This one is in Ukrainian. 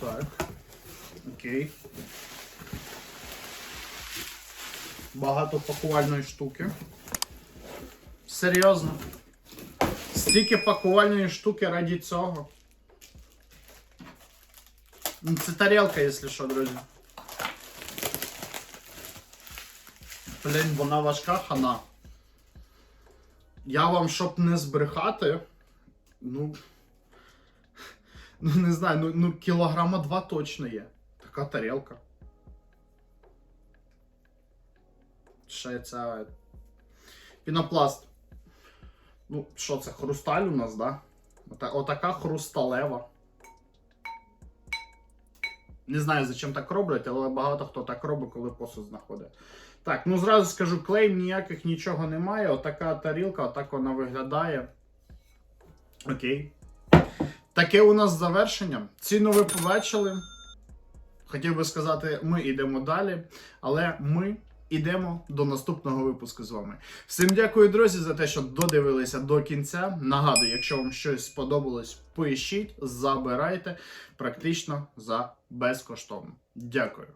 Так. Окей. Багато пакувальної штуки. Серйозно. Стільки пакувальної штуки раді цього. Ну, Це тарілка, якщо що, друзі. Блін, вона важка хана. Я вам, щоб не збрехати, ну. Ну, не знаю, ну, ну кілограма два точно є. Така тарілка. Ще ця. Пінопласт. Ну, що це, хрусталь у нас, да? Ота, отака хрусталева. Не знаю, зачем так роблять, але багато хто так робить, коли посуд знаходить. Так, ну зразу скажу, клейм ніяких нічого немає. Отака тарілка, отак вона виглядає. Окей. Таке у нас завершення. Ціну ви побачили. Хотів би сказати, ми йдемо далі, але ми йдемо до наступного випуску з вами. Всім дякую, друзі, за те, що додивилися до кінця. Нагадую, якщо вам щось сподобалось, пишіть, забирайте практично за безкоштовно. Дякую.